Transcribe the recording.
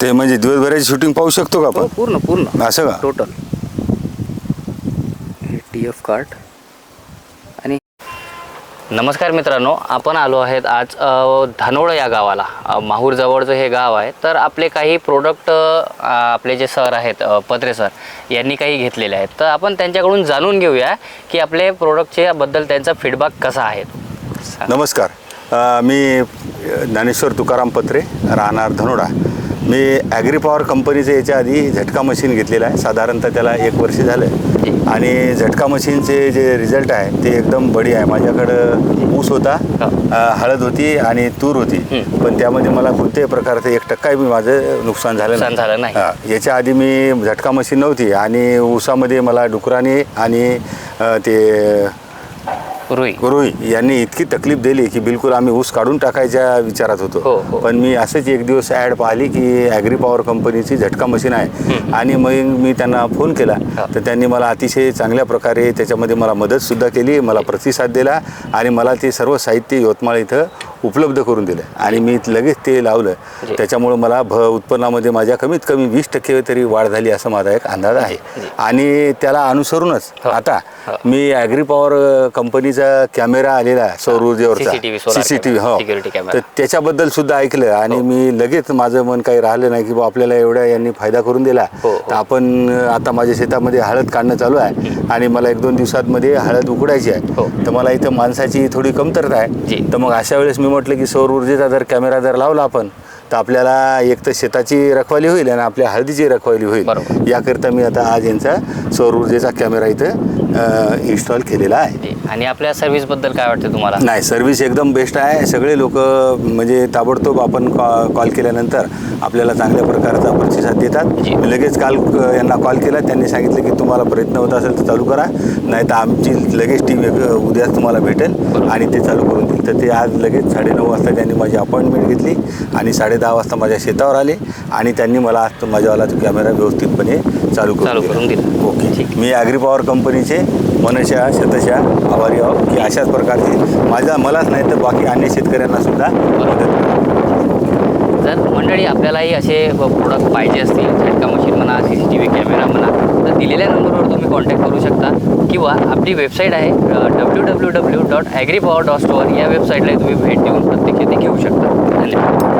ते म्हणजे दिवसभराची शूटिंग पाहू शकतो का हो आपण पूर्ण पूर्ण. असं का? टोटल टी एफ कार्ड आणि नमस्कार मित्रांनो आपण आलो आहेत आज अ, धानोळ या गावाला. अ, माहूर जवळचं हे गाव आहे. तर आपले काही प्रोडक्ट आपले जे सर आहेत अ, पत्रे सर यांनी काही घेतलेले आहेत. तर आपण त्यांच्याकडून जाणून घेऊया की आपले प्रोडक्टचे बद्दल त्यांचा फीडबॅक कसा आहे. नमस्कार. अ, मी ज्ञानेश्वर तुकाराम पत्रे राहणार धनोडा. मी ॲग्री पॉवर कंपनीचं याच्या आधी झटका मशीन घेतलेलं आहे. साधारणतः त्याला एक वर्ष झालं. आणि झटका मशीनचे जे रिझल्ट आहे ते एकदम बडी आहे. माझ्याकडं ऊस होता हळद होती आणि तूर होती. पण त्यामध्ये मला कोणत्याही प्रकारचं एक टक्काही मी माझं नुकसान झालं नाही. हा. याच्या आधी मी झटका मशीन नव्हती आणि ऊसामध्ये मला डुकराने आणि ते रुई. रोही यांनी इतकी तकलीफ दिली की बिलकुल आम्ही ऊस काढून टाकायच्या विचारात हो, होतो. हो. पण मी असंच एक दिवस ॲड पाहिली की ॲग्री पॉवर कंपनीची झटका मशीन आहे. आणि मग मी त्यांना फोन केला. हा. तर त्यांनी मला अतिशय चांगल्या प्रकारे त्याच्यामध्ये मला मदतसुद्धा केली मला प्रतिसाद दिला आणि मला ते सर्व साहित्य यवतमाळ इथं उपलब्ध करून दिलं आणि मी लगेच ते लावलं जी. त्याच्यामुळं मला भ उत्पन्नामध्ये माझ्या कमीत कमी वीस टक्के तरी वाढ झाली असा माझा एक अंदाज आहे जी. आणि त्याला अनुसरूनच हो. आता हो. मी ॲग्री पॉवर कंपनीचा कॅमेरा आलेला आहे सौर ऊर्जेवरचा CCTV, solar सीसीटीव्ही camera, हो. तर त्याच्याबद्दल सुद्धा ऐकलं आणि हो. मी लगेच माझं मन काही राहिलं नाही की बा आपल्याला एवढ्या यांनी फायदा करून दिला. तर आपण आता माझ्या शेतामध्ये हळद काढणं चालू आहे आणि मला एक दोन दिवसांमध्ये हळद उकडायची. आहे तर मला इथं माणसाची थोडी कमतरता. आहे तर मग अशा वेळेस मी म्हटलं की सौर ऊर्जेचा जर कॅमेरा जर लावला आपण तर आपल्याला एक तर शेताची रखवाली होईल आणि आपल्या हळदीची रखवाली होईल. याकरिता मी आता आज यांचा सौर ऊर्जेचा कॅमेरा इथं इन्स्टॉल केलेला आहे. आणि आपल्या सर्व्हिसबद्दल काय वाटतं तुम्हाला? नाही सर्व्हिस एकदम बेस्ट आहे. सगळे लोक म्हणजे ताबडतोब आपण कॉ कॉल केल्यानंतर आपल्याला चांगल्या प्रकारचा प्रतिसाद देतात. लगेच काल यांना कॉल केला. त्यांनी सांगितलं की तुम्हाला प्रयत्न होत असेल तर चालू करा. नाही तर आमची लगेच टीम उद्याच तुम्हाला भेटेल. आणि ते चालू करून देईल. तर ते आज लगेच साडेनऊ वाजता त्यांनी माझी अपॉइंटमेंट घेतली आणि साडेदहा वाजता माझ्या शेतावर आले आणि त्यांनी मला आज तो माझ्यावाला कॅमेरा व्यवस्थितपणे चालू करून दिला. ओके. मी ॲग्री पॉवर कंपनीचे मनशा शतशा आभारी आहो की अशाच प्रकारची माझा मलाच नाही तर बाकी अन्य शेतकऱ्यांना सुद्धा मदत जर मंडळी आपल्यालाही असे प्रोडक्ट पाहिजे असतील झटका मशीन म्हणा C C T V camera म्हणा तर दिलेल्या नंबरवर तुम्ही कॉन्टॅक्ट करू शकता. किंवा आपली वेबसाईट आहे W W W dot agri power dot store या वेबसाईटला तुम्ही भेट देऊन प्रत्यक्ष ते घेऊ शकता. धन्यवाद.